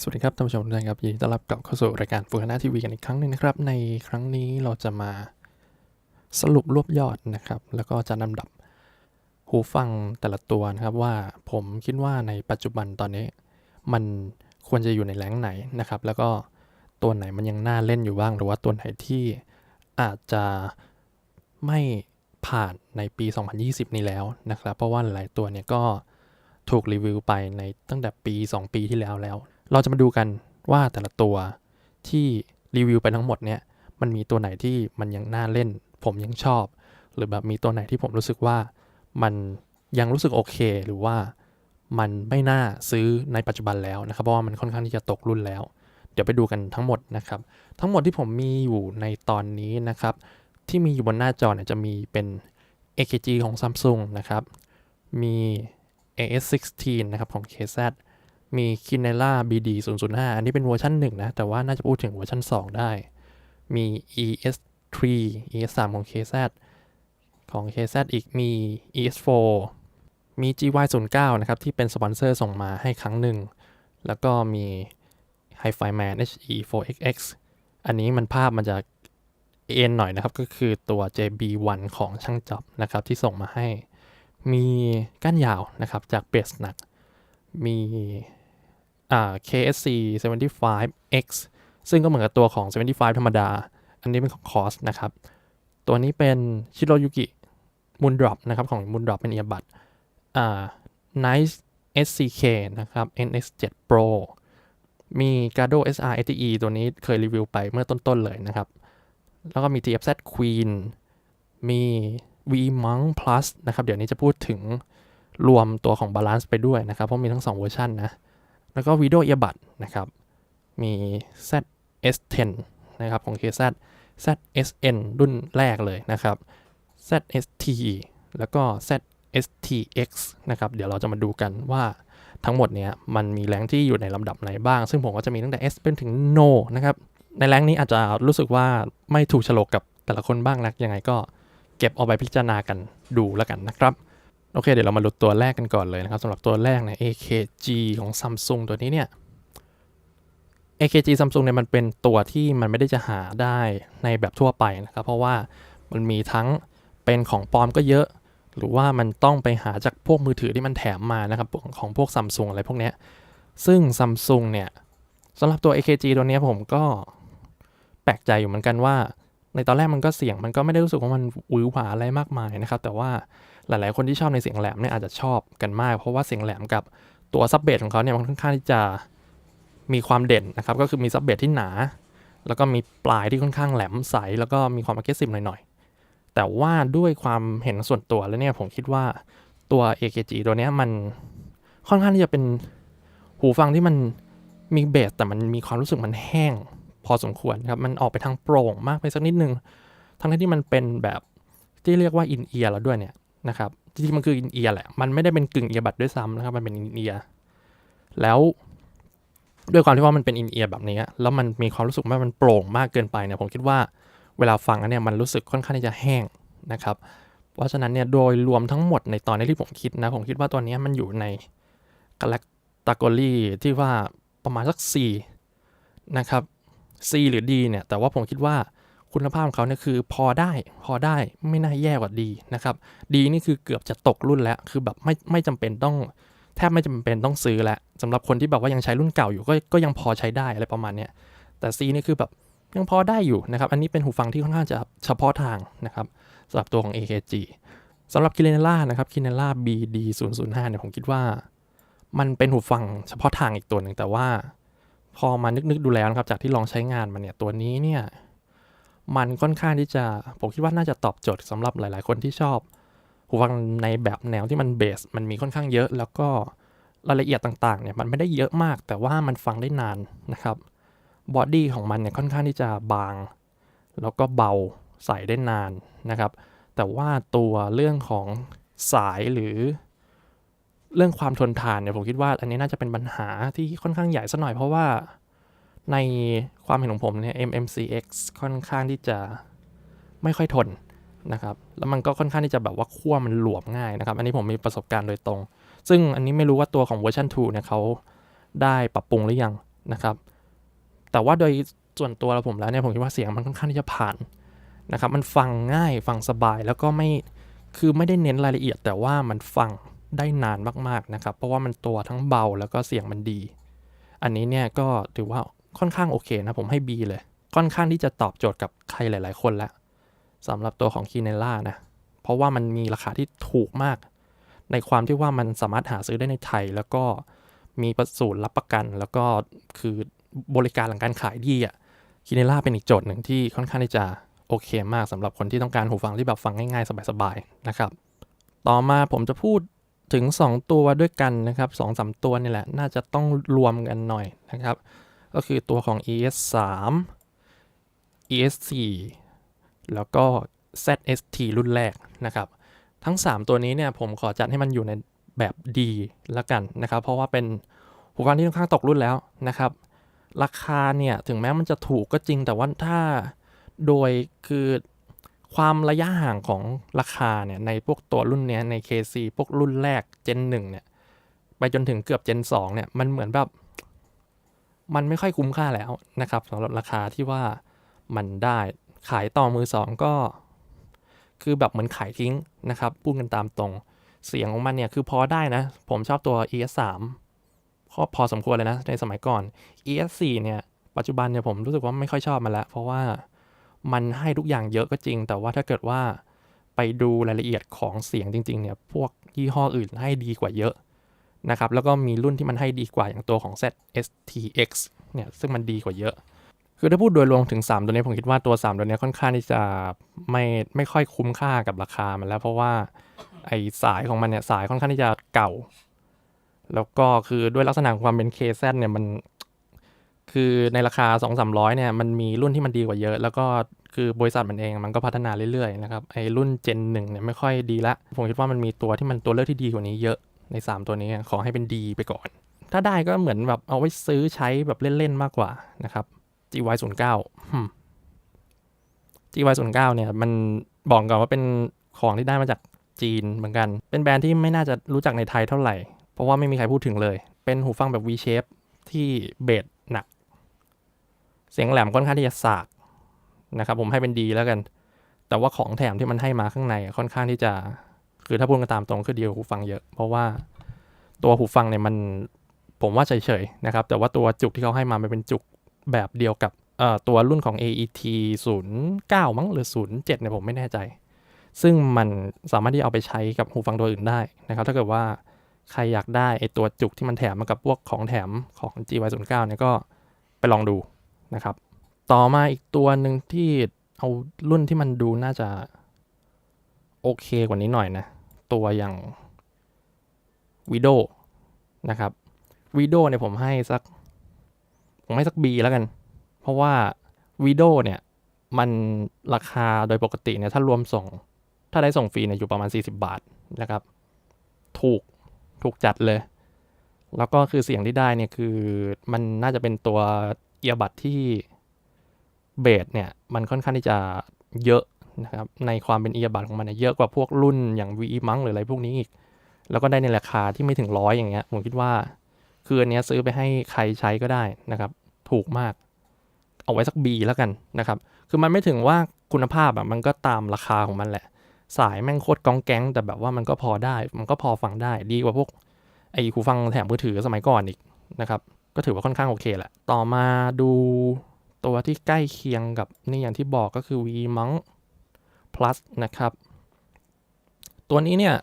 สวัสดีครับท่านผู้ชมทุกท่านครับยินดีต้อนรับกลับเข้าสู่รายการฟูคนาทีวีกันอีกครั้งหนึ่งนะครับ ในครั้งนี้เราจะมาสรุปรวบยอดนะครับ แล้วก็จะนำดับหูฟังแต่ละตัวนะครับว่าผมคิดว่าในปัจจุบันตอนนี้ มันควรจะอยู่ในแรงค์ไหนนะครับ แล้วก็ตัวไหนมันยังน่าเล่นอยู่บ้าง หรือว่าตัวไหนที่อาจจะไม่ผ่านในปี 2020 นี้แล้วนะครับ เพราะว่าหลายตัวเนี่ยก็ถูกรีวิวไปในตั้งแต่ปี 2 ปีที่แล้วแล้ว เราจะมาดูกันว่าแต่ละตัวที่รีวิวไปทั้งหมดเนี่ย มันมีตัวไหนที่มันยังน่าเล่น ผมยังชอบ หรือแบบมีตัวไหนที่ผมรู้สึกว่ามันยังรู้สึกโอเค หรือว่ามันไม่น่าซื้อในปัจจุบันแล้วนะครับ เพราะว่ามันค่อนข้างที่จะตกรุ่นแล้ว เดี๋ยวไปดูกันทั้งหมดนะครับ ทั้งหมดที่ผมมีอยู่ในตอนนี้นะครับ ที่มีอยู่บนหน้าจอเนี่ยจะมีเป็น AKG ของ Samsung นะครับ มี AS16 นะครับของ KZ มี Kinela BD 005 อันนี้เป็นเวอร์ชัน1นะ แต่ว่าน่าจะพูดถึงเวอร์ชัน2 ได้ มี ES3 ES3 ของ KZ ของ KZ อีกมี ES4 มี GY09 นะครับ ที่เป็นสปอนเซอร์ส่งมาให้ครั้งหนึ่ง แล้วก็มี Hi-Fi Man HE4XX อันนี้มันภาพมันจะเอ็นหน่อยนะครับ ก็คือตัว JB1 ของช่างจับนะครับ ที่ส่งมาให้ มีก้านยาวนะครับ จากเบสหนัก มี อ่า KSC 75X ซึ่งก็เหมือนกับตัวของ 75 ธรรมดา อันนี้เป็นของคอสนะครับ ตัวนี้เป็นชิโรยุกิมูนดรอปนะครับ ของมูนดรอปเป็นเอียบัตอ่า Nice SCK นะครับ NX7 Pro มี Gado SR ATE ตัวนี้เคยรีวิวไปเมื่อต้น ๆ เลยนะครับ แล้วก็มี TFZ Queen มี V Monk Plus นะครับ เดี๋ยวนี้จะพูดถึงรวมตัวของ Balance ไปด้วยนะครับ เพราะมีทั้ง 2 เวอร์ชันนะ แล้วก็ Video Earbud นะครับ มี ZS10 นะครับของ KZ ZSN รุ่นแรกเลยนะครับ ZST แล้วก็ ZSTX นะครับ เดี๋ยวเราจะมาดูกันว่าทั้งหมดเนี้ยมันมีแรงที่อยู่ในลำดับไหนบ้าง ซึ่งผมก็จะมีตั้งแต่ S เป็นถึง No นะครับ ในแรงนี้อาจจะรู้สึกว่าไม่ถูกโฉลกกับแต่ละคนบ้างนักยังไงก็เก็บเอาไปพิจารณากันดูแล้วกันนะครับ โอเค เดี๋ยวเรามาดูตัวแรกกันก่อนเลยนะครับสำหรับตัวแรกเนี่ย AKG ของ Samsung ตัวนี้เนี่ย AKG Samsung เนี่ยมันเป็นตัวที่มันไม่ได้จะหาได้ในแบบทั่วไปนะครับ เพราะว่ามันมีทั้งเป็นของปลอมก็เยอะ หรือว่ามันต้องไปหาจากพวกมือถือที่มันแถมมานะครับ ของพวก Samsung อะไรพวกเนี้ยซึ่ง Samsung เนี่ยสำหรับตัว AKG ตัวนี้ผมก็แปลกใจอยู่เหมือนกันว่า ในตอนแรกมันก็เสียงมันก็ไม่ได้รู้สึกว่ามันหวือหวาอะไรมากมายนะครับ แต่ว่าหลาย ๆ คนที่ชอบในเสียงแหลมเนี่ยอาจจะชอบกันมาก เพราะว่าเสียงแหลมกับตัวซับเบสของเขาเนี่ยมันค่อนข้างที่จะมีความเด่นนะครับ ก็คือมีซับเบสที่หนา แล้วก็มีปลายที่ค่อนข้างแหลมใส แล้วก็มีความ aggressive หน่อย ๆ แต่ว่าด้วยความเห็นส่วนตัวแล้วเนี่ยผมคิดว่าตัว AKG ตัวเนี้ยมันค่อนข้างที่จะเป็นหูฟังที่มันมีเบสแต่มันมีความรู้สึกมันแห้ง พอสมควรครับมันออกไปทางโปร่งมากไปสักนิดนึง ทั้งที่มันเป็นแบบที่เรียกว่าอินเอียร์แล้วด้วยเนี่ยนะครับจริงๆมันคืออินเอียร์แหละมันไม่ได้เป็นกึ่งเอียบัดด้วยซ้ำนะครับมันเป็นอินเอียร์แล้วด้วยความที่ว่ามันเป็นอินเอียร์แบบนี้ แล้วมันมีความรู้สึกว่ามันโปร่งมากเกินไปเนี่ยผมคิดว่าเวลาฟังอันเนี่ยมันรู้สึกค่อนข้างที่จะแห้งนะครับ เพราะฉะนั้นเนี่ยโดยรวมทั้งหมดในตอนนี้ที่ผมคิดนะ ผมคิดว่าตัวนี้มันอยู่ในกาแล็กตากรีที่ว่าประมาณสัก C นะครับ C หรือ D เนี่ย แต่ว่าผมคิดว่าคุณภาพของเขาเนี่ยคือพอได้พอได้ไม่น่าแย่กว่าดีนะครับดีนี่คือเกือบจะตกรุ่นแล้ว คือแบบไม่ไม่จำเป็นต้อง แทบไม่จำเป็นต้องซื้อแล้วสำหรับคนที่แบบว่ายังใช้รุ่นเก่าอยู่ก็ก็ยังพอใช้ได้อะไรประมาณเนี้ยแต่ C นี่คือแบบยังพอได้อยู่นะครับ อันนี้เป็นหูฟังที่ค่อนข้างจะเฉพาะทางนะครับสำหรับตัวของ AKG สำหรับ k i n e l a นะครับ k i n e l a BD 0 0 5 เนี่ยผมคิดว่า มันเป็นหูฟังเฉพาะทางอีกตัวหนึ่งแต่ว่า พอมานึกๆดูแล้วนะครับจากที่ลองใช้งานมาเนี่ยตัวนี้เนี่ยมันค่อนข้างที่จะผมคิดว่าน่าจะตอบโจทย์สำหรับหลาย ๆ คนที่ชอบหูฟังในแบบแนวที่มันเบสมันมีค่อนข้างเยอะแล้วก็รายละเอียดต่างๆเนี่ยมันไม่ได้เยอะมาก แต่ว่ามันฟังได้นานนะครับบอดี้ของมันเนี่ยค่อนข้างที่จะบาง แล้วก็เบาใส่ได้นานนะครับ แต่ว่าตัวเรื่องของสายหรือ เรื่องความทนทานเนี่ยผมคิดว่าอันนี้น่าจะเป็นปัญหาที่ค่อนข้างใหญ่สักหน่อยเพราะว่าในความเห็นของผมเนี่ย MMCX ค่อนข้างที่จะไม่ค่อยทนนะครับ แล้วมันก็ค่อนข้างที่จะแบบว่าขั้วมันหลวมง่ายนะครับ อันนี้ผมมีประสบการณ์โดยตรง ซึ่งอันนี้ไม่รู้ว่าตัวของเวอร์ชัน2เนี่ยเขาได้ปรับปรุงหรือยังนะครับ แต่ว่าโดยส่วนตัวเราผมแล้วเนี่ยผมคิดว่าเสียงมันค่อนข้างที่จะผ่านนะครับ มันฟังง่ายฟังสบายแล้วก็ไม่คือไม่ได้เน้นรายละเอียด แต่ว่ามันฟัง ได้นานมากๆนะครับ เพราะว่ามันตัวทั้งเบาแล้วก็เสียงมันดี อันนี้เนี่ยก็ถือว่าค่อนข้างโอเคนะ ผมให้ B เลย ค่อนข้างที่จะตอบโจทย์กับใครหลาย ๆ คนแล้วสำหรับตัวของ k i n e l a นะ เพราะว่ามันมีราคาที่ถูกมาก ในความที่ว่ามันสามารถหาซื้อได้ในไทย แล้วก็มีประสูตรรับประกัน แล้วก็คือบริการหลังการขายดีอะคินล่าเป็นอีกโจทย์หนึ่งที่ค่อนข้างที่จะโอเคมากสำหรับคนที่ต้องการหูฟังที่แบบฟังง่าย ๆ สบาย ๆ นะครับ ต่อมาผมจะพูด ถึง 2 ตัวด้วยกันนะครับ2อสตัวนี่แหละ น่าจะต้องรวมกันหน่อยนะครับ ก็คือตัวของ ES 3 ES 4แล้วก็ ZST รุ่นแรกนะครับ ทั้ง 3 ตัวนี้เนี่ยผมขอจัดให้มันอยู่ในแบบดีละกันนะครับ เพราะว่าเป็นหูฟังที่ค่อนข้างตกรุ่นแล้วนะครับ ราคาเนี่ย ถึงแม้มันจะถูกก็จริงแต่ว่าถ้าโดยคือ ความระยะห่างของราคาเนี่ยในพวกตัวรุ่นเนี้ยใน KC พวกรุ่นแรก Gen 1เนี่ยไปจนถึงเกือบ Gen 2เนี่ยมันเหมือนแบบ มันไม่ค่อยคุ้มค่าแล้วนะครับสำหรับราคาที่ว่ามันได้ขายต่อมือสองก็ คือแบบเหมือนขายทิ้งนะครับพูดกันตามตรงเสียงของมันเนี่ยคือพอได้นะ ผมชอบตัว ES 3 ก็พอสมควรเลยนะในสมัยก่อน ES 4 เนี่ยปัจจุบันเนี่ยผมรู้สึกว่าไม่ค่อยชอบมันล้วเพราะว่า มันให้ทุกอย่างเยอะก็จริง แต่ว่าถ้าเกิดว่าไปดูรายละเอียดของเสียงจริง ๆ เนี่ย พวกยี่ห้ออื่นให้ดีกว่าเยอะนะครับ แล้วก็มีรุ่นที่มันให้ดีกว่าอย่างตัวของ ZSTX เนี่ย ซึ่งมันดีกว่าเยอะ คือถ้าพูดโดยรวมถึง 3 ตัวนี้ผมคิดว่าตัว 3 ตัวนี้ค่อนข้างที่จะไม่ไม่ค่อยคุ้มค่ากับราคามันแล้ว เพราะว่าไอสายของมันเนี่ยสายค่อนข้างที่จะเก่า แล้วก็คือด้วยลักษณะความเป็น KZ เนี่ยมัน คือในราคา 2 3 0 0เนี่ยมันมีรุ่นที่มันดีกว่าเยอะ แล้วก็คือบริษัทมันเองมันก็พัฒนาเรื่อยๆนะครับไอรุ่น Gen 1เนี่ยไม่ค่อยดีละ ผมคิดว่ามันมีตัวที่มันตัวเลือกที่ดีกว่านี้เยอะใน 3 ตัวนี้ขอให้เป็นดีไปก่อน ถ้าได้ก็เหมือนแบบเอาไว้ซื้อใช้แบบเล่น ๆ มากกว่านะครับ GY 0 9 GY 0 9 เนี่ยมันบอกก่อนว่าเป็นของที่ได้มาจากจีนเหมือนกัน เป็นแบรนด์ที่ไม่น่าจะรู้จักในไทยเท่าไหร่ เพราะว่าไม่มีใครพูดถึงเลย เป็นหูฟังแบบ V shape ที่เบส เสียงแหลมค่อนข้างที่จะสากนะครับผมให้เป็นดีแล้วกัน แต่ว่าของแถมที่มันให้มาข้างในค่อนข้างที่จะ คือถ้าพูดกันตามตรงคือดีกว่าหูฟังเยอะ เพราะว่าตัวหูฟังเนี่ยมันผมว่าเฉยๆนะครับ แต่ว่าตัวจุกที่เขาให้มามันเป็นจุกแบบเดียวกับตัวรุ่นของ AET 09 มั้งหรือ 07เนี่ยผมไม่แน่ใจ ซึ่งมันสามารถที่เอาไปใช้กับหูฟังตัวอื่นได้นะครับ ถ้าเกิดว่าใครอยากได้ไอตัวจุกที่มันแถมมากับพวกของแถมของ GY09 เนี่ยก็ไปลองดู นะครับ ต่อมาอีกตัวหนึ่งที่เอารุ่นที่มันดูน่าจะ โอเคกว่านี้หน่อยนะ ตัวอย่างวิดโอนะครับวิดโอเนี่ยผมให้สัก ผมให้สัก B แล้วกัน เพราะว่าวิดโอเนี่ยมันราคาโดยปกติเนี่ยถ้ารวมส่ง ถ้าได้ส่งฟรีเนี่ยอยู่ประมาณ 40 บาทนะครับ ถูกถูกจัดเลย แล้วก็คือเสียงที่ได้เนี่ยคือมันน่าจะเป็นตัว เอียบัตที่เบสเนี่ยมันค่อนข้างที่จะเยอะนะครับในความเป็นเอียบัตของมันเนี่ยเยอะกว่าพวกรุ่นอย่าง v ีมังหรืออะไรพวกนี้อีก แล้วก็ได้ในราคาที่ไม่ถึงร้อยอย่างเงี้ยผมคิดว่า คืออันนี้ซื้อไปให้ใครใช้ก็ได้นะครับ ถูกมาก เอาไว้สัก B แล้วกันนะครับ คือมันไม่ถึงว่าคุณภาพแบบมันก็ตามราคาของมันแหละ สายแม่งโคตรกองแก๊ง แต่แบบว่ามันก็พอได้ มันก็พอฟังได้ดีกว่าพวกไอ้หูฟังแถมมือถือสมัยก่อนอีกนะครับ ก็ถือว่าค่อนข้างโอเคแหละ ต่อมาดูตัวที่ใกล้เคียงกับนี่อย่างที่บอกก็คือ V Monk Plus นะครับ ตัวนี้เนี่ย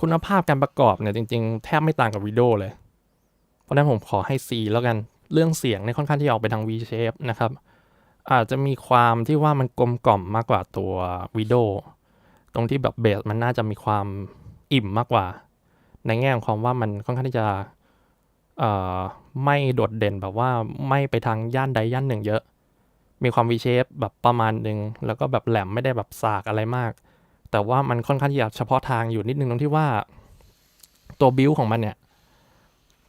คุณภาพการประกอบเนี่ยจริงๆ แทบไม่ต่างกับวิดีโอเลย เพราะนั้นผมขอให้ C แล้วกัน เรื่องเสียงในค่อนข้างที่ออกไปทาง V shape นะครับ อาจจะมีความที่ว่ามันกลมกล่อมมากกว่าตัววิดีโอตรงที่แบบเบสมันน่าจะมีความอิ่มมากกว่า ในแง่ของความว่ามันค่อนข้างที่จะ ไม่โดดเด่นแบบว่าไม่ไปทางย่านใดย่านหนึ่งเยอะ มีความ V shape แบบประมาณหนึ่งแล้วก็แบบแหลมไม่ได้แบบสากอะไรมาก แต่ว่ามันค่อนข้างที่จะเฉพาะทางอยู่นิดนึงตรงที่ว่าตัวบิวของมันเนี่ย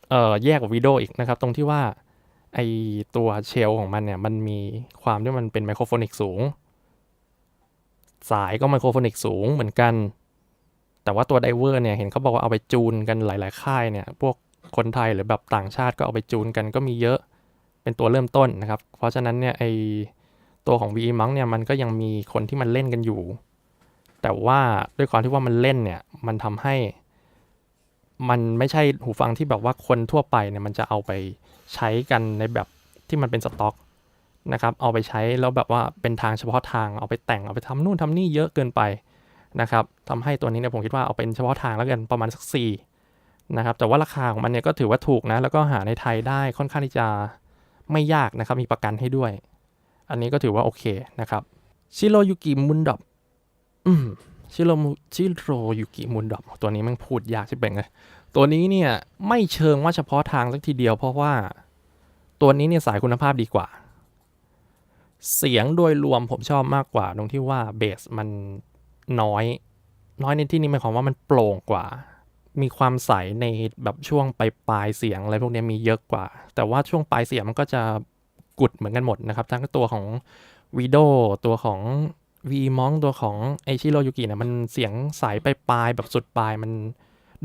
เอ่อแยกกับวิดีโออีกนะครับ ตรงที่ว่าไอตัวเชลของมันเนี่ยมันมีความที่มันเป็นไมโครโฟนิกสูง สายก็ไมโครโฟนิกสูงเหมือนกัน แต่ว่าตัวไดเวอร์เนี่ยเห็นเขาบอกว่าเอาไปจูนกันหลาย ๆ ค่ายเนี่ย พวก คนไทยหรือแบบต่างชาติก็เอาไปจูนกันก็มีเยอะเป็นตัวเริ่มต้นนะครับ เพราะฉะนั้นเนี่ยไอตัวของ VE Monk เนี่ยมันก็ยังมีคนที่มันเล่นกันอยู่ แต่ว่าด้วยความที่ว่ามันเล่นเนี่ยมันทำให้ มันไม่ใช่หูฟังที่แบบว่าคนทั่วไปเนี่ยมันจะเอาไปใช้กันในแบบที่มันเป็นสต็อกนะครับ เอาไปใช้แล้วแบบว่าเป็นทางเฉพาะทางเอาไปแต่งเอาไปทำนู่นทำนี่เยอะเกินไปนะครับทำให้ตัวนี้เนี่ยผมคิดว่าเอาเป็นเฉพาะทางแล้วกันประมาณสักสี่ นะครับแต่ว่าราคาของมันเนี่ยก็ถือว่าถูกนะแล้วก็หาในไทยได้ค่อนข้างที่จะไม่ยากนะครับ มีประกันให้ด้วย อันนี้ก็ถือว่าโอเคนะครับชิโรยุกิมุนดอบอืมชิโรชิโรยุกิมุนดอบตัวนี้มันพูดยากใช่เป็นไงตัวนี้เนี่ยไม่เชิงว่าเฉพาะทางสักทีเดียวเพราะว่า ตัวนี้เนี่ยสายคุณภาพดีกว่า เสียงโดยรวมผมชอบมากกว่า ตรงที่ว่าเบสมันน้อย น้อยในที่นี้หมายความว่ามันโปร่งกว่า มีความใสในแบบช่วงปลายปลายเสียงอะไรพวกนี้มีเยอะกว่า แต่ว่าช่วงปลายเสียงมันก็จะกุดเหมือนกันหมดนะครับ ทั้งตัวของวีโดตัวของวีมองตัวของไอชิโรยุกิเนี่ยมันเสียงใสไปปลายแบบสุดปลายมัน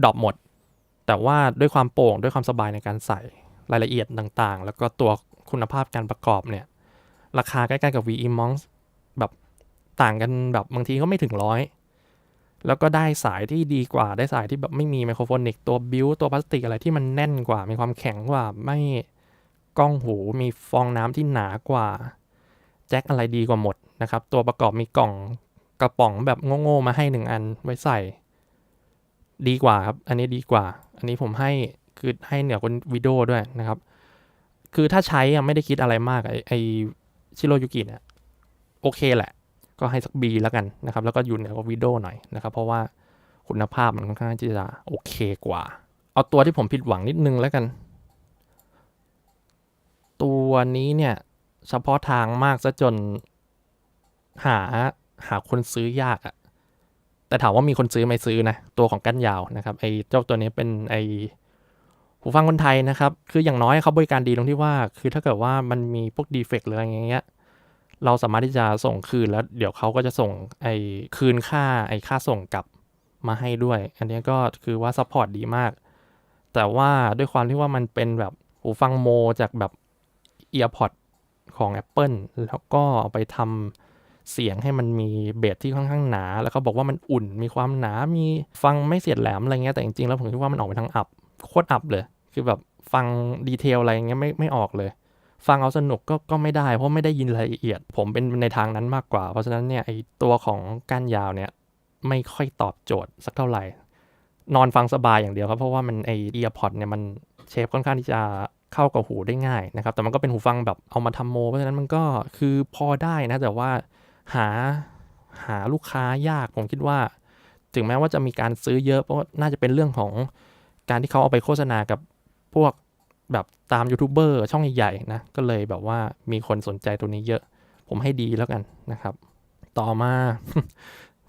ดรอปหมด แต่ว่าด้วยความโปร่งด้วยความสบายในการใส่รายละเอียดต่างๆ แล้วก็ตัวคุณภาพการประกอบเนี่ย ราคาใกล้ๆกับ VE Monk แบบต่างกันแบบบางทีก็ไม่ถึงร้อย แล้วก็ได้สายที่ดีกว่า ได้สายที่แบบไม่มีไมโครโฟนิกตัวบิวตัวพลาสติกอะไรที่มันแน่นกว่า มีความแข็งกว่า ไม่กล้องหูมีฟองน้ำที่หนากว่า แจ็คอะไรดีกว่าหมดนะครับ ตัวประกอบมีกล่องกระป๋องแบบโง่ๆมาให้หนึ่งอันไว้ใส่ ดีกว่าครับ อันนี้ดีกว่า อันนี้ผมให้คือให้เหนือกว่าวิดีโอด้วยนะครับ คือถ้าใช้ไม่ได้คิดอะไรมากไอไอชิโรยุกิเนี่ยโอเคแหละ ก็ให้สัก B แล้วกันนะครับแล้วก็อยู่เหนือกว่าวิดโอหน่อยนะครับเพราะว่าคุณภาพมันค่อนข้างที่จะโอเคกว่า เอาตัวที่ผมผิดหวังนิดนึงแล้วกัน ตัวนี้เนี่ยเฉพาะทางมากซะจนหาหาคนซื้อยากอะแต่ถามว่ามีคนซื้อไหมซื้อนะ ตัวของก้านยาวนะครับไอ้เจ้าตัวนี้เป็นไอ้หูฟังคนไทยนะครับ คืออย่างน้อยเขาบริการดีตรงที่ว่า คือถ้าเกิดว่ามันมีพวกดีเฟกต์หรืออะไรอย่างเงี้ย เราสามารถที่จะส่งคืนแล้วเดี๋ยวเขาก็จะส่งไอ้คืนค่าไอ้ค่าส่งกลับมาให้ด้วย อันนี้ก็คือว่าซัพพอร์ตดีมาก แต่ว่าด้วยความที่ว่ามันเป็นแบบหูฟังโมจากแบบเอียร์พอดของ Apple แล้วก็เอาไปทำเสียงให้มันมีเบสที่ค่อนข้างหนา แล้วเขาบอกว่ามันอุ่นมีความหนา มีฟังไม่เสียดแหลมอะไรเงี้ยแต่จริงๆแล้วผมคิดว่ามันออกไปทางอับโคตรอับเลย คือแบบฟังดีเทลอะไรเงี้ยไม่ไม่ออกเลย ฟังเอาสนุกก็ก็ไม่ได้ เพราะไม่ได้ยินรายละเอียด ผมเป็นในทางนั้นมากกว่า เพราะฉะนั้นเนี่ยไอตัวของก้านยาวเนี่ยไม่ค่อยตอบโจทย์สักเท่าไหร่ นอนฟังสบายอย่างเดียวครับ เพราะว่ามันไอเอียร์พอดเนี่ยมันเชฟค่อนข้างที่จะเข้ากับหูได้ง่ายนะครับ แต่มันก็เป็นหูฟังแบบเอามาทำโม เพราะฉะนั้นมันก็คือพอได้นะ แต่ว่าหาหาลูกค้ายากผมคิดว่า ถึงแม้ว่าจะมีการซื้อเยอะเพราะน่าจะเป็นเรื่องของการที่เขาเอาไปโฆษณากับพวก แบบตามยูทูบเบอร์ช่องใหญ่ๆนะ ก็เลยแบบว่ามีคนสนใจตัวนี้เยอะ ผมให้ดีแล้วกันนะครับ ต่อมา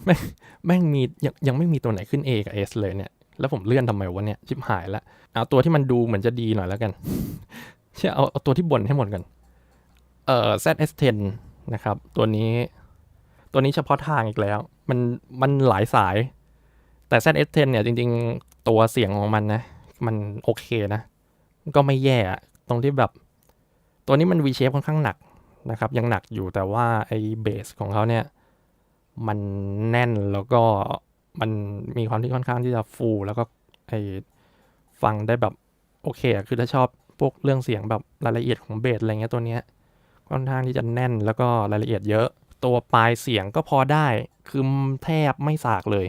แม่งแม่งมียังยังไม่มีตัวไหนขึ้น A กับ S เลยเนี่ย แล้วผมเลื่อนทำไมวะเนี่ย ชิบหายละเอาตัวที่มันดูเหมือนจะดีหน่อยแล้วกันเชื่อเอาเอาตัวที่บ่นให้หมดกัน เอ่อ ZS10 นะครับ ตัวนี้ ตัวนี้เฉพาะทางอีกแล้ว มันมันหลายสาย แต่ ZS10 เนี่ยจริง ๆ ตัวเสียงของมันนะ มันโอเคนะ ก็ไม่แย่อะตรงที่แบบ ตัวนี้มัน V shape ค่อนข้างหนักนะครับ ยังหนักอยู่แต่ว่าไอ้เบสของเขาเนี่ย มันแน่นแล้วก็มันมีความที่ค่อนข้างที่จะฟูแล้วก็ไอฟังได้แบบโอเคอะคือถ้าชอบพวกเรื่องเสียงแบบรายละเอียดของเบสอะไรเงี้ยตัวเนี้ยค่อนข้างที่จะแน่นแล้วก็รายละเอียดเยอะ ตัวปลายเสียงก็พอได้ คือแทบไม่สากเลย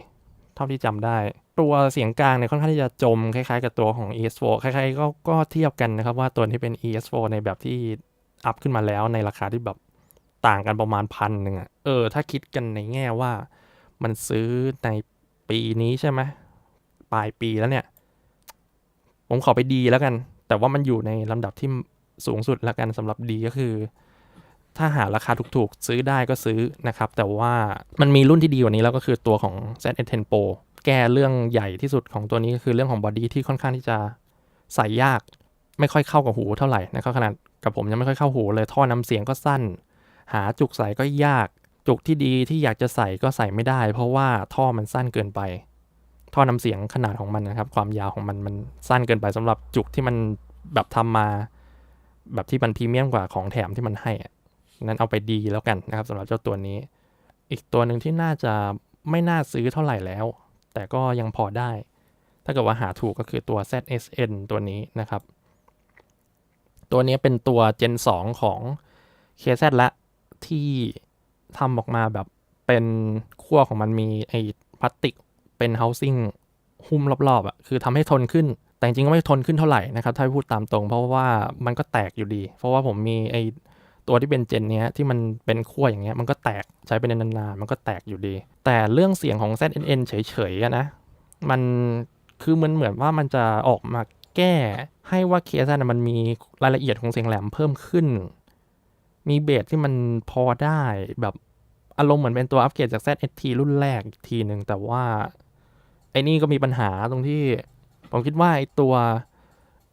เท่าที่จำได้ ตัวเสียงกลางเนี่ยค่อนข้างที่จะจมคล้ายๆ กับตัวของ ES4 คล้ายๆก็ก็เทียบกันนะครับว่าตัวที่เป็น ES4 ในแบบที่อัพขึ้นมาแล้วในราคาที่แบบต่างกันประมาณพันหนึ่งอะเออ ถ้าคิดกันในแง่ว่ามันซื้อในปีนี้ใช่ไหมปลายปีแล้วเนี่ย ผมขอไปดีแล้วกัน แต่ว่ามันอยู่ในลำดับที่สูงสุดแล้วกันสำหรับดีก็คือ ถ้าหาราคาถูกๆ ซื้อได้ก็ซื้อนะครับ แต่ว่ามันมีรุ่นที่ดีกว่านี้แล้วก็คือตัวของ Z10 Pro แก้เรื่องใหญ่ที่สุดของตัวนี้ก็คือเรื่องของบอดี้ที่ค่อนข้างที่จะใส่ยาก ไม่ค่อยเข้ากับหูเท่าไหร่นะครับขนาดกับผมยังไม่ค่อยเข้าหูเลยท่อน้ำเสียงก็สั้น หาจุกใส่ก็ยาก จุกที่ดีที่อยากจะใส่ก็ใส่ไม่ได้ เพราะว่าท่อมันสั้นเกินไป ท่อนำเสียงขนาดของมันนะครับ ความยาวของมันมันสั้นเกินไปสำหรับจุกที่มันแบบทำมา แบบที่มันพรีเมียมกว่าของแถมที่มันให้นั้นเอาไปดีแล้วกันนะครับสำหรับเจ้าตัวนี้ อีกตัวหนึ่งที่น่าจะไม่น่าซื้อเท่าไหร่แล้ว แต่ก็ยังพอได้ ถ้าเกิดว่าหาถูกก็คือตัว ZSN ตัวนี้นะครับ ตัวนี้เป็นตัว Gen 2 ของ KZ และที่ทำออกมาแบบเป็นขั้วของมันมีไอ้พลาสติกเป็น housing หุ้มรอบๆอะ่ะคือทำให้ทนขึ้น แต่จริงก็ไม่ทนขึ้นเท่าไหร่นะครับ ถ้าพูดตามตรง เพราะว่ามันก็แตกอยู่ดี เพราะว่าผมมีไอ้ ตัวที่เป็นเจนเนี้ยที่มันเป็นขั้วอย่างเงี้ยมันก็แตกใช้ไปนานๆมันก็แตกอยู่ดี แต่เรื่องเสียงของ ZNN เฉยๆอะนะมันคือมันเหมือนว่ามันจะออกมาแก้ให้ว่าเคสนะมันมีรายละเอียดของเสียงแหลมเพิ่มขึ้น มีเบสที่มันพอได้แบบอารมณ์เหมือนเป็นตัวอัปเกรดจาก ZST รุ่นแรกอีกทีหนึ่งแต่ว่า ไอ้นี่ก็มีปัญหาตรงที่ ผมคิดว่าไอ้ตัว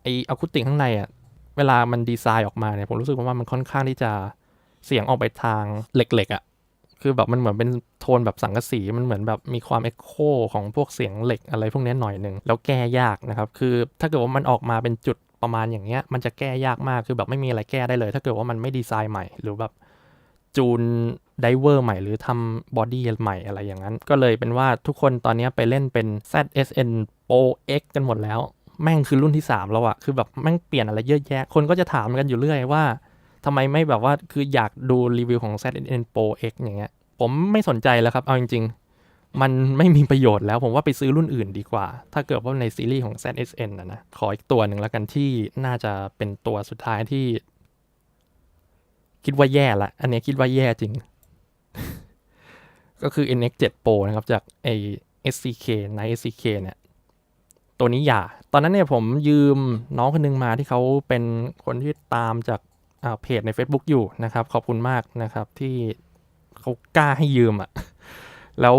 ไอ้อะคูติกข้างในอะ เวลามันดีไซน์ออกมาเนี่ยผมรู้สึกว่ามันค่อนข้างที่จะเสียงออกไปทางเหล็กๆอะคือแบบมันเหมือนเป็นโทนแบบสังกะสีมันเหมือนแบบมีความเอ็กโคของพวกเสียงเหล็กอะไรพวกนี้หน่อยหนึ่งแล้วแก้ยากนะครับ คือถ้าเกิดว่ามันออกมาเป็นจุดประมาณอย่างเงี้ย มันจะแก้ยากมากคือแบบไม่มีอะไรแก้ได้เลย ถ้าเกิดว่ามันไม่ดีไซน์ใหม่หรือแบบจูนไดเวอร์ใหม่หรือทำบอดี้ใหม่อะไรอย่างนั้น ก็เลยเป็นว่าทุกคนตอนนี้ไปเล่นเป็น ZSN Pro X กันหมดแล้ว แม่งคือรุ่นที่3แล้วอะคือแบบแม่งเปลี่ยนอะไรเยอะแยะ คนก็จะถามกันอยู่เรื่อยว่าทำไมไม่แบบว่าคืออยากดูรีวิวของ ZN Pro X อย่างเงี้ย ผมไม่สนใจแล้วครับ เอาจริง ๆ มันไม่มีประโยชน์แล้ว ผมว่าไปซื้อรุ่นอื่นดีกว่า ถ้าเกิดว่าในซีรีส์ของ ZSN นะนะ ขออีกตัวหนึ่งแล้วกันที่น่าจะเป็นตัวสุดท้ายที่ คิดว่าแย่ละ อันนี้คิดว่าแย่จริง ก็คือ NX7 Pro นะครับจากไอ SCK ใน SCK เนี่ย ตัวนี้อย่า ตอนนั้นเนี่ยผมยืมน้องคนนึงมาที่เขาเป็นคนที่ตามจากเพจใน Facebook อยู่นะครับ ขอบคุณมากนะครับที่เขากล้าให้ยืมอะ่ะ แล้ว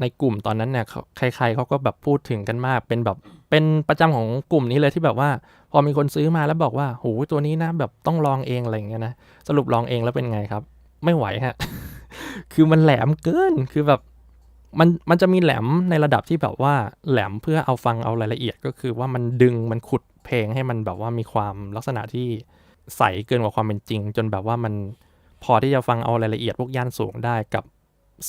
ในกลุ่มตอนนั้นเนี่ยใครๆเขาก็แบบพูดถึงกันมาก เป็นแบบเป็นประจำของกลุ่มนี้เลยที่แบบว่า พอมีคนซื้อมาแล้วบอกว่าโหตัวนี้นะแบบต้องลองเองอะไรอย่างเงี้ยนะสรุปลองเองแล้วเป็นไงครับ ไม่ไหวฮะ คือมันแหลมเกินคือแบบ มันมันจะมีแหลมในระดับที่แบบว่าแหลมเพื่อเอาฟังเอารายละเอียดก็คือว่ามันดึงมันขุดเพลงให้มันแบบว่ามีความลักษณะที่ใสเกินกว่าความเป็นจริง จนแบบว่ามันพอที่จะฟังเอารายละเอียดพวกย่านสูงได้กับ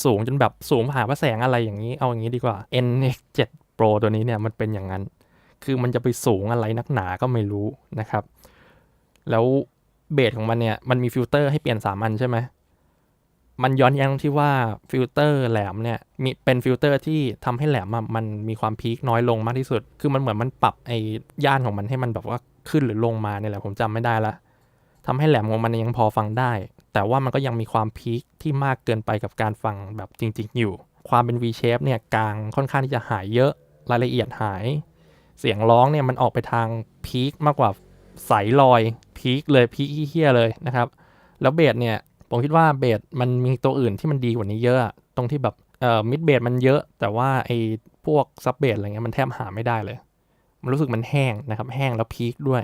สูงจนแบบสูงหาพระแสงอะไรอย่างนี้เอาอย่างนี้ดีกว่า NX7 Pro ตัวนี้เนี่ยมันเป็นอย่างนั้น คือมันจะไปสูงอะไรนักหนาก็ไม่รู้นะครับ แล้วเบสของมันเนี่ยมันมีฟิลเตอร์ให้เปลี่ยนสามอันใช่ไหม มันย้อนแย้งที่ว่าฟิลเตอร์แหลมเนี่ยมีเป็นฟิลเตอร์ที่ทำให้แหลมมันมีความพีคน้อยลงมากที่สุด คือมันเหมือนมันปรับไอ้ย่านของมันให้มันแบบว่าขึ้นหรือลงมาเนี่ยแหละผมจำไม่ได้ละทำให้แหลมของมันยังพอฟังได้ แต่ว่ามันก็ยังมีความพีคที่มากเกินไปกับการฟังแบบจริง ๆ อยู่ ความเป็น V shape เนี่ยกลางค่อนข้างที่จะหายเยอะรายละเอียดหาย เสียงร้องเนี่ยมันออกไปทางพีคมากกว่าใสลอยพีคเลยพีคเฮี้ยเลยนะครับแล้วเบสเนี่ย ผมคิดว่าเบสมันมีตัวอื่นที่มันดีกว่านี้เยอะ ตรงที่แบบเอ่อมิดเบสมันเยอะ แต่ว่าไอ้พวกซับเบสอะไรเงี้ยมันแทบหาไม่ได้เลย มันรู้สึกมันแห้งนะครับ แห้งแล้วพีคด้วย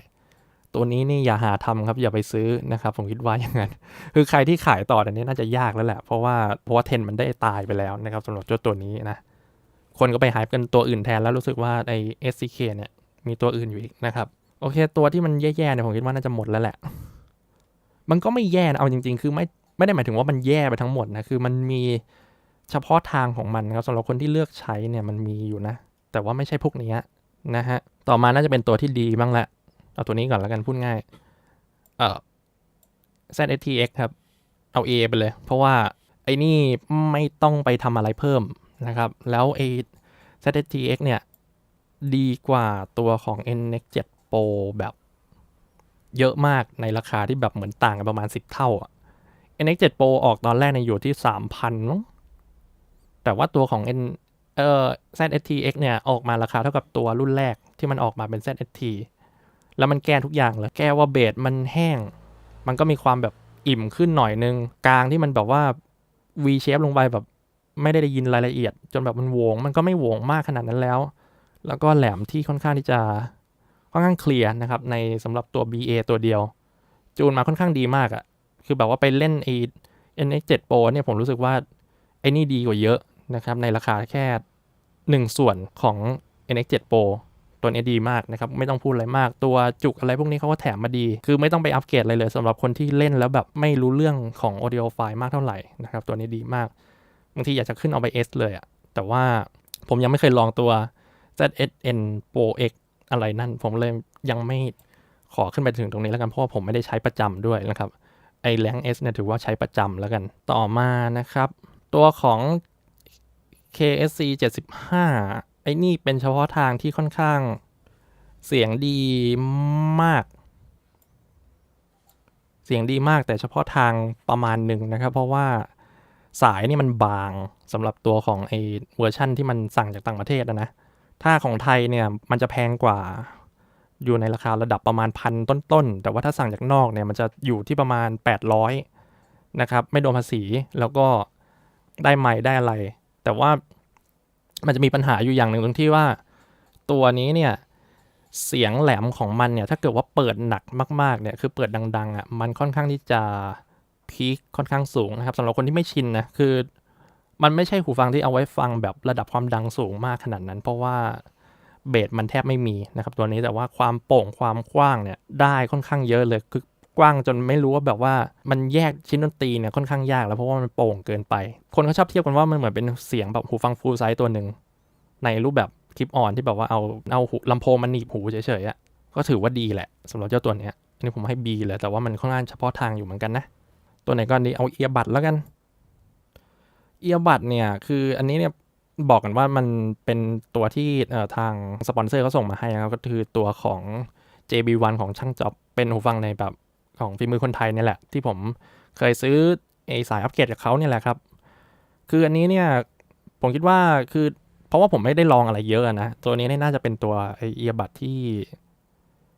ตัวนี้นี่อย่าหาทำครับอย่าไปซื้อนะครับ ผมคิดว่าอย่างนั้น คือใครที่ขายต่อแต่นี้น่าจะยากแล้วแหละ เพราะว่าเพราะว่าเทนมันได้ตายไปแล้วนะครับสำหรับเจ้าตัวนี้นะ คนก็ไปหายกันตัวอื่นแทนแล้วรู้สึกว่าไอ้ SCK เนี่ยมีตัวอื่นอยู่อีกนะครับ โอเค ตัวที่มันแย่ๆเนี่ยผมคิดว่าน่าจะหมดแล้วแหละ มันก็ไม่แย่นะเอาจริง ๆ คือไม่ไม่ได้หมายถึงว่ามันแย่ไปทั้งหมดนะคือมันมีเฉพาะทางของมันครับสำหรับคนที่เลือกใช้เนี่ยมันมีอยู่นะ แต่ว่าไม่ใช่พวกนี้นะฮะต่อมาน่าจะเป็นตัวที่ดีบ้างละเอาตัวนี้ก่อนแล้วกันพูดง่ายเอ่อ ZSTX ครับ เอา A ไปเลย เพราะว่าไอ้นี่ไม่ต้องไปทำอะไรเพิ่มนะครับ แล้วไอ้ ZSTX เนี่ย ดีกว่าตัวของ NX7 Pro แบบ เยอะมากในราคาที่แบบเหมือนต่างกันประมาณ 10 เท่าอะ NX7 Pro ออกตอนแรกในอยู่ที่ 3,000มั้งแต่ว่าตัวของ N เอ่อ ZSTX เนี่ย ออกมาราคาเท่ากับตัวรุ่นแรกที่มันออกมาเป็น ZST แล้วมันแก้ทุกอย่างเลย แก้ว่าเบสมันแห้ง มันก็มีความแบบอิ่มขึ้นหน่อยนึง กลางที่มันแบบว่า V shape ลงไปแบบไม่ได้ได้ยินรายละเอียด จนแบบมันโวง มันก็ไม่โวงมากขนาดนั้นแล้ว แล้วก็แหลมที่ค่อนข้างที่จะ ค่อนข้างเคลียร์นะครับในสำหรับตัว BA ตัวเดียว จูนมาค่อนข้างดีมากอะคือแบบว่าไปเล่นไอ้ NX7 Pro เนี่ยผมรู้สึกว่า ไอ้นี่ดีกว่าเยอะนะครับ ในราคาแค่ 1 ส่วนของ NX7 Pro ตัวนี้ดีมากนะครับ ไม่ต้องพูดอะไรมากตัวจุกอะไรพวกนี้เขาก็แถมมาดี คือไม่ต้องไปอัปเกรดอะไรเลยสำหรับคนที่เล่นแล้วแบบไม่รู้เรื่องของ audio file มากเท่าไหร่นะครับ ตัวนี้ดีมากบางทีอยากจะขึ้นเอาไป S เลยอะแต่ว่าผมยังไม่เคยลองตัว ZSN Pro X อะไรนั่น ผมเลยยังไม่ขอขึ้นไปถึงตรงนี้แล้วกันเพราะว่าผมไม่ได้ใช้ประจำด้วยนะครับไอแรง S เนี่ยถือว่าใช้ประจำแล้วกัน ต่อมานะครับ ตัวของ KSC 75 ไอ้นี่เป็นเฉพาะทางที่ค่อนข้างเสียงดีมาก เสียงดีมากแต่เฉพาะทางประมาณหนึ่งนะครับ เพราะว่าสายนี่มันบางสำหรับตัวของไอเวอร์ชั่นที่มันสั่งจากต่างประเทศนะนะ ถ้าของไทยเนี่ยมันจะแพงกว่าอยู่ในราคาระดับประมาณพันต้นๆ แต่ว่าถ้าสั่งจากนอกเนี่ยมันจะอยู่ที่ประมาณ 800นะครับไม่โดนภาษีแล้วก็ได้ใหม่ได้อะไร แต่ว่ามันจะมีปัญหาอยู่อย่างหนึ่งตรงที่ว่า ตัวนี้เนี่ยเสียงแหลมของมันเนี่ยถ้าเกิดว่าเปิดหนักมากๆเนี่ยคือเปิดดังๆอะมันค่อนข้างที่จะพีคค่อนข้างสูงนะครับสำหรับคนที่ไม่ชินนะคือ มันไม่ใช่หูฟังที่เอาไว้ฟังแบบระดับความดังสูงมากขนาดนั้น เพราะว่าเบสมันแทบไม่มีนะครับ ตัวนี้แต่ว่าความโป่งความกว้างเนี่ยได้ค่อนข้างเยอะเลยคือกว้างจนไม่รู้ว่าแบบว่ามันแยกชิ้นดนตรีเนี่ยค่อนข้างยากแล้วเพราะว่ามันโป่งเกินไป คนเขาชอบเทียบกันว่ามันเหมือนเป็นเสียงแบบหูฟังฟูลไซส์ตัวหนึ่งในรูปแบบคลิปออนที่แบบว่าเอาเอาหูลำโพงมันหนีบหูเฉยๆอะก็ถือว่าดีแหละสำหรับเจ้าตัวเนี้ยอันนี้ผมให้ B เลยแต่ว่ามันค่อนข้างเฉพาะทางอยู่เหมือนกันนะ ตัวไหนก็อันนี้เอาเอียบัดแล้วกัน เอียบัดเนี่ยคืออันนี้เนี่ยบอกกันว่ามันเป็นตัวที่ทางสปอนเซอร์เขาส่งมาให้นะครับ ก็คือตัวของ JB1 ของช่างจ็อบเป็นหูฟังในแบบของฝีมือคนไทยเนี่ยแหละ ที่ผมเคยซื้อไอสายอัปเกรดจากเขาเนี่ยแหละครับ คืออันนี้เนี่ยผมคิดว่าคือเพราะว่าผมไม่ได้ลองอะไรเยอะนะ ตัวนี้น่าจะเป็นตัวไอเอียบัดที่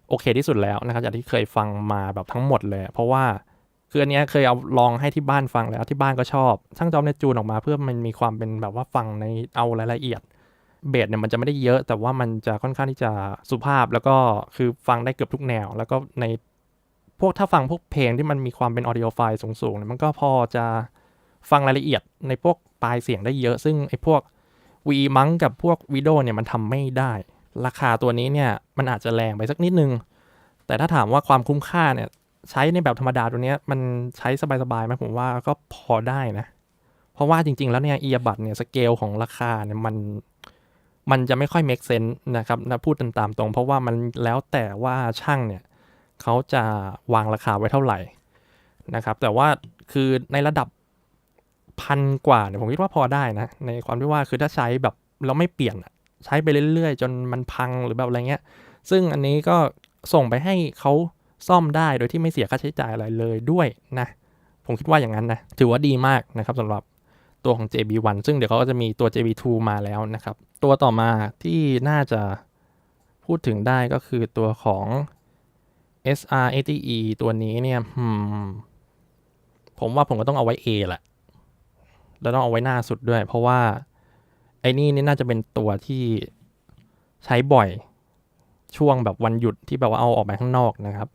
โอเคที่สุดแล้วนะครับจากที่เคยฟังมาแบบทั้งหมดเลย เพราะว่า คืออันนี้เคยเอาลองให้ที่บ้านฟังแล้วที่บ้านก็ชอบช่างจอมเนี่ยจูนออกมาเพื่อมันมีความเป็นแบบว่าฟังในเอารายละเอียดเบสเนี่ยมันจะไม่ได้เยอะ แต่ว่ามันจะค่อนข้างที่จะสุภาพแล้วก็คือฟังได้เกือบทุกแนว แล้วก็ในพวกถ้าฟังพวกเพลงที่มันมีความเป็นออดิโอไฟล์สูงๆเนี่ยมันก็พอจะฟังรายละเอียดในพวกปลายเสียงได้เยอะ ซึ่งไอ้พวกวีมังกับพวกวิดีโอเนี่ยมันทำไม่ได้ ราคาตัวนี้เนี่ยมันอาจจะแรงไปสักนิดนึง แต่ถ้าถามว่าความคุ้มค่าเนี่ย ใช้ในแบบธรรมดาตัวเนี้ยมันใช้สบายๆไหมผมว่าก็พอได้นะ เพราะว่าจริง ๆ แล้วเนี่ยเอียบัตเนี่ยสเกลของราคาเนี่ยมันมันจะไม่ค่อย make sense นะครับนะพูดตามๆตรง เพราะว่ามันแล้วแต่ว่าช่างเนี่ยเขาจะวางราคาไว้เท่าไหร่นะครับ แต่ว่าคือในระดับพันกว่าเนี่ยผมคิดว่าพอได้นะ ในความที่ว่าคือถ้าใช้แบบเราไม่เปลี่ยนใช้ไปเรื่อยๆ จนมันพังหรือแบบอะไรเงี้ย ซึ่งอันนี้ก็ส่งไปให้เขา ซ่อมได้โดยที่ไม่เสียค่าใช้จ่ายอะไรเลยด้วยนะ ผมคิดว่าอย่างนั้นนะ ถือว่าดีมากนะครับสำหรับตัวของ JB1 ซึ่งเดี๋ยวเขาก็จะมีตัว JB2 มาแล้วนะครับ ตัวต่อมาที่น่าจะพูดถึงได้ก็คือตัวของ SR80E ตัวนี้เนี่ยผมว่าผมก็ต้องเอาไว้ A แหละ แล้วต้องเอาไว้หน้าสุดด้วย เพราะว่า ไอ้นี่นี่น่าจะเป็นตัวที่ใช้บ่อยช่วงแบบวันหยุดที่แบบว่าเอาออกไปข้างนอกนะครับ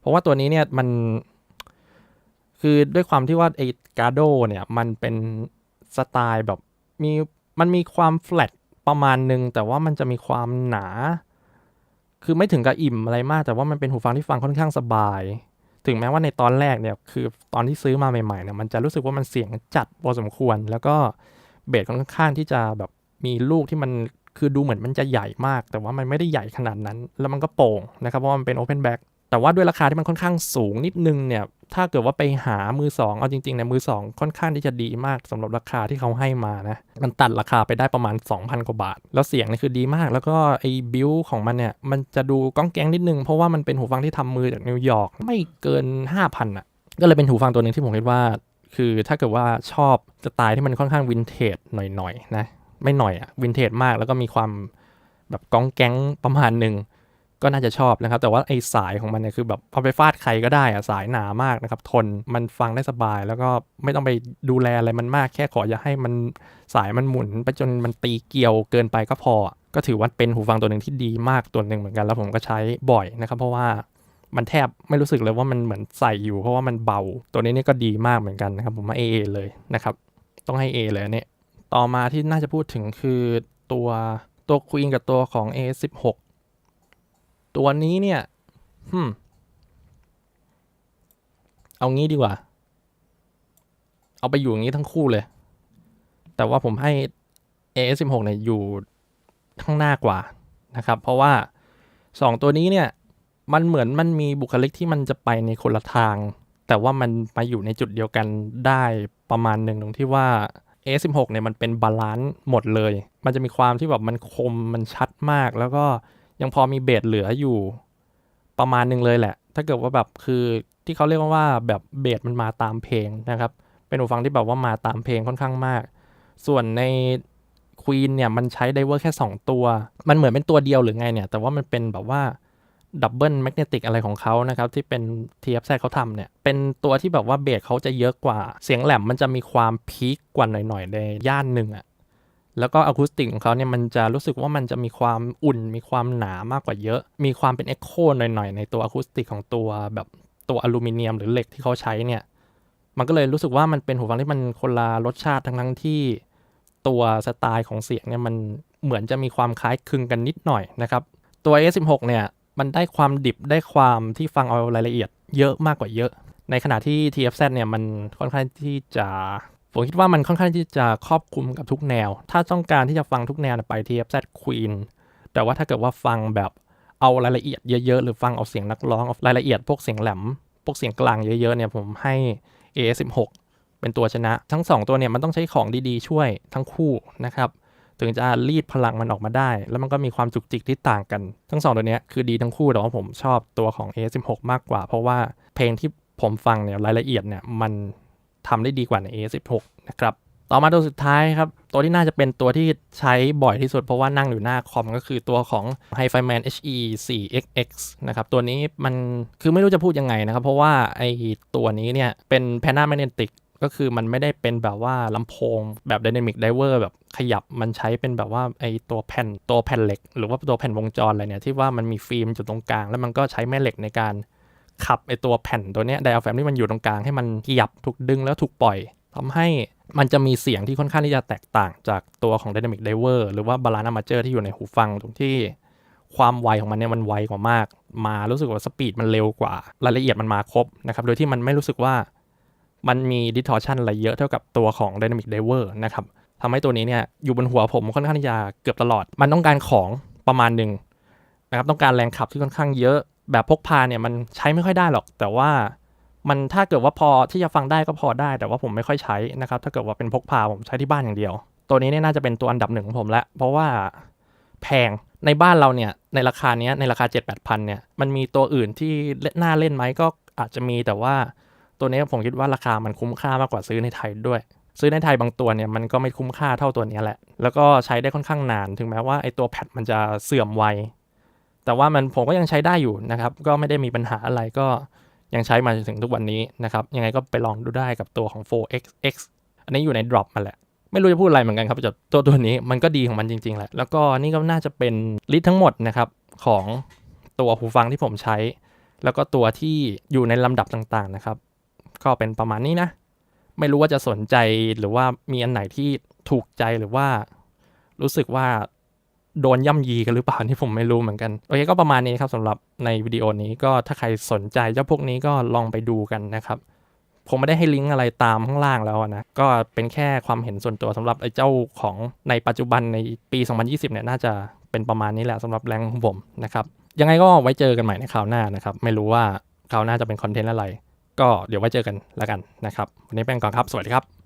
เพราะว่าตัวนี้เนี่ยมันคือด้วยความที่ว่าไอ้กาโดเนี่ยมันเป็นสไตล์แบบมีมันมีความแฟลตประมาณหนึ่งแต่ว่ามันจะมีความหนา คือไม่ถึงกับอิ่มอะไรมาก แต่ว่ามันเป็นหูฟังที่ฟังค่อนข้างสบาย ถึงแม้ว่าในตอนแรกเนี่ยคือตอนที่ซื้อมาใหม่ๆเนี่ยมันจะรู้สึกว่ามันเสียงจัดพอสมควร แล้วก็เบสค่อนข้างที่จะแบบมีลูกที่มันคือดูเหมือนมันจะใหญ่มาก แต่ว่ามันไม่ได้ใหญ่ขนาดนั้น แล้วมันก็โป่งนะครับเพราะมันเป็น Open Back แแต่ว่าด้วยราคาที่มันค่อนข้างสูงนิดนึงเนี่ย ถ้าเกิดว่าไปหามือสองเอาจริงๆเนี่ยมือสองค่อนข้างที่จะดีมากสำหรับราคาที่เขาให้มานะ มันตัดราคาไปได้ประมาณ 2,000 กว่าบาท แล้วเสียงนี่คือดีมาก แล้วก็ไอ้บิวของมันเนี่ย มันจะดูก้องแกงนิดนึง เพราะว่ามันเป็นหูฟังที่ทำมือจากนิวยอร์กไม่เกิน 5,000อะ ก็เลยเป็นหูฟังตัวหนึ่งที่ผมคิดว่า คือถ้าเกิดว่าชอบสไตล์ที่มันค่อนข้างวินเทจหน่อยๆนะ ไม่หน่อยอะวินเทจมากแล้วก็มีความแบบก้องแก๊งประมาณหนึ่ง ก็น่าจะชอบนะครับ แต่ว่าไอ้สายของมันเนี่ยคือแบบเอไปฟาดใครก็ได้อะสายหนามากนะครับ ทนมันฟังได้สบาย แล้วก็ไม่ต้องไปดูแลอะไรมันมากแค่ขออย่าให้มันสายมันหมุน ไปจนมันตีเกลียวเกินไปก็พอ ก็ถือว่าเป็นหูฟังตัวหนึ่งที่ดีมากตัวหนึ่งเหมือนกัน แล้วผมก็ใช้บ่อยนะครับ เพราะว่ามันแทบไม่รู้สึกเลยว่ามันเหมือนใส่อยู่เพราะว่ามันเบา ตัวนี้นี่ก็ดีมากเหมือนกันนะครับ ผมมา AA เลยนะครับ ต้องให้ A เลยเนี่ยต่อมาที่น่าจะพูดถึงคือตัวตัว Queen กับตัวของ A16 ตัวนี้เนี่ยฮึมเอางี้ดีกว่า เอาไปอยู่อย่างนี้ทั้งคู่เลย แต่ว่าผมให้ A16 เนี่ยอยู่ข้างหน้ากว่านะครับ เพราะว่า 2 ตัวนี้เนี่ยมันเหมือนมันมีบุคลิกที่มันจะไปในคนละทาง แต่ว่ามันมาอยู่ในจุดเดียวกันได้ประมาณหนึ่งตรงที่ว่า A16 เนี่ยมันเป็นบาลานซ์หมดเลย มันจะมีความที่แบบมันคมมันชัดมาก แล้วก็ ยังพอมีเบสเหลืออยู่ประมาณหนึ่งเลยแหละ ถ้าเกิดว่าแบบคือที่เขาเรียกว่าแบบเบสมันมาตามเพลงนะครับ เป็นหูฟังที่แบบว่ามาตามเพลงค่อนข้างมาก ส่วนใน Queen เนี่ยมันใช้ไดเวอร์แค่ 2 ตัว มันเหมือนเป็นตัวเดียวหรือไงเนี่ย แต่ว่ามันเป็นแบบว่าดับเบิลแมกเนติกอะไรของเขานะครับ ที่เป็น TFZ เขาทำเนี่ย เป็นตัวที่แบบว่าเบสเขาจะเยอะกว่า เสียงแหลมมันจะมีความพีคกว่าหน่อยๆในย่านหนึ่งอะ แล้วก็อะคูสติกของเขาเนี่ยมันจะรู้สึกว่ามันจะมีความอุ่น มีความหนามากกว่าเยอะ มีความเป็นเอ็กโคหน่อยๆ ในตัวอะคูสติกของตัวแบบตัวอลูมิเนียมหรือเหล็กที่เขาใช้เนี่ย มันก็เลยรู้สึกว่ามันเป็นหูฟังที่มันคนละรสชาติทั้งทั้งที่ตัวสไตล์ของเสียงเนี่ยมันเหมือนจะมีความคล้ายคลึงกันนิดหน่อยนะครับ ตัว A16 เนี่ยมันได้ความดิบได้ความที่ฟังเอารายละเอียดเยอะมากกว่าเยอะ ในขณะที่ TFZ เนี่ยมันค่อนข้างที่จะ ผมคิดว่ามันค่อนข้างที่จะครอบคลุมกับทุกแนว ถ้าต้องการที่จะฟังทุกแนวนี่ยไป TFZ Queen แต่ว่าถ้าเกิดว่าฟังแบบเอารายละเอียดเยอะๆ หรือฟังเอาเสียงนักร้องเอารายละเอียดพวกเสียงแหลม พวกเสียงกลางเยอะๆ เนี่ยผมให้ A16 เป็นตัวชนะ ทั้ง 2 ตัวเนี่ยมันต้องใช้ของดีๆ ช่วยทั้งคู่นะครับ ถึงจะรีดพลังมันออกมาได้ แล้วมันก็มีความจุกจิกที่ต่างกัน ทั้ง 2 ตัวเนี้ยคือดีทั้งคู่แต่ว่าผมชอบตัวของ A16 มากกว่า เพราะว่าเพลงที่ผมฟังเนี่ยรายละเอียดเนี่ยมัน ทำได้ดีกว่าใน A16 นะครับต่อมาตัวสุดท้ายครับ ตัวที่น่าจะเป็นตัวที่ใช้บ่อยที่สุดเพราะว่านั่งอยู่หน้าคอมก็คือตัวของ Hi-Fi-Man HE 4XX นะครับ ตัวนี้มันคือไม่รู้จะพูดยังไงนะครับ เพราะว่าไอตัวนี้เนี่ย เป็น Panamagnetic ก็คือมันไม่ได้เป็นแบบว่าลำโพงแบบ Dynamic Diver แบบขยับมันใช้เป็นแบบว่าไอตัวแผ่นตัวแผ่นเหล็ก หรือว่าตัวแผ่นวงจรอะไรเนี่ยที่ว่ามันมีฟิล์มอยู่ตรงกลาง แล้วมันก็ใช้แม่เหล็กในการ ขับไอตัวแผ่นตัวเนี้ยไดอะแฟมที่มันอยู่ตรงกลางให้มันขยับถูกดึงแล้วถูกปล่อยทำให้มันจะมีเสียงที่ค่อนข้างที่จะแตกต่างจากตัวของ Dynamic Diver หรือว่า Balance Armature ที่อยู่ในหูฟังตรงที่ความไวของมันเนี่ยมันไวกว่ามาก มารู้สึกว่าสปีดมันเร็วกว่ารายละเอียดมันมาครบนะครับ โดยที่มันไม่รู้สึกว่ามันมี distortion อะไรเยอะเท่ากับตัวของ Dynamic Diver นะครับทำให้ตัวนี้เนี่ยอยู่บนหัวผมค่อนข้างที่จะเกือบตลอด มันต้องการของประมาณหนึ่งนะครับต้องการแรงขับที่ค่อนข้างเยอะ แบบพกพาเนี่ยมันใช้ไม่ค่อยได้หรอก แต่ว่ามันถ้าเกิดว่าพอที่จะฟังได้ก็พอได้ แต่ว่าผมไม่ค่อยใช้นะครับ ถ้าเกิดว่าเป็นพกพาผมใช้ที่บ้านอย่างเดียว ตัวนี้เนี่ยน่าจะเป็นตัวอันดับหนึ่งของผมแล้วเพราะว่าแพงในบ้านเราเนี่ยในราคาเนี้ยในราคา 7 8 0 0 0เนี่ยมันมีตัวอื่นที่เล่นน่าเล่นไหมก็อาจจะมีแต่ว่าตัวนี้ผมคิดว่าราคามันคุ้มค่ามากกว่าซื้อในไทยด้วย ซื้อในไทยบางตัวเนี่ยมันก็ไม่คุ้มค่าเท่าตัวนี้แหละ แล้วก็ใช้ได้ค่อนข้างนาน ถึงแม้ว่าไอตัวแพดมันจะเสื่อมไว แต่ว่ามันผมก็ยังใช้ได้อยู่นะครับ ก็ไม่ได้มีปัญหาอะไรก็ยังใช้มาจนถึงทุกวันนี้นะครับ ยังไงก็ไปลองดูได้กับตัวของ 4XX อันนี้อยู่ใน drop มาแหละ ไม่รู้จะพูดอะไรเหมือนกันครับจากตัวตัวนี้มันก็ดีของมันจริง ๆ แหละ แล้วก็นี่ก็น่าจะเป็นลิสต์ทั้งหมดนะครับของตัวหูฟังที่ผมใช้ แล้วก็ตัวที่อยู่ในลำดับต่างๆนะครับ ก็เป็นประมาณนี้นะ ไม่รู้ว่าจะสนใจหรือว่ามีอันไหนที่ถูกใจหรือว่ารู้สึกว่า โดนย่ำยีกันหรือเปล่าที่ผมไม่รู้เหมือนกันโอเคก็ประมาณนี้ครับสำหรับในวิดีโอนี้ก็ถ้าใครสนใจเจ้าพวกนี้ก็ลองไปดูกันนะครับผมไม่ได้ให้ลิงก์อะไรตามข้างล่างแล้วนะ ก็เป็นแค่ความเห็นส่วนตัวสำหรับไอ้เจ้าของในปัจจุบันในปี 2020 เนี่ยน่าจะเป็นประมาณนี้แหละสำหรับแรงของผมนะครับ ยังไงก็ไว้เจอกันใหม่ในคราวหน้านะครับ ไม่รู้ว่าคราวหน้าจะเป็นคอนเทนต์อะไร ก็เดี๋ยวไว้เจอกันแล้วกันนะครับ วันนี้เป็นก่อนครับ สวัสดีครับ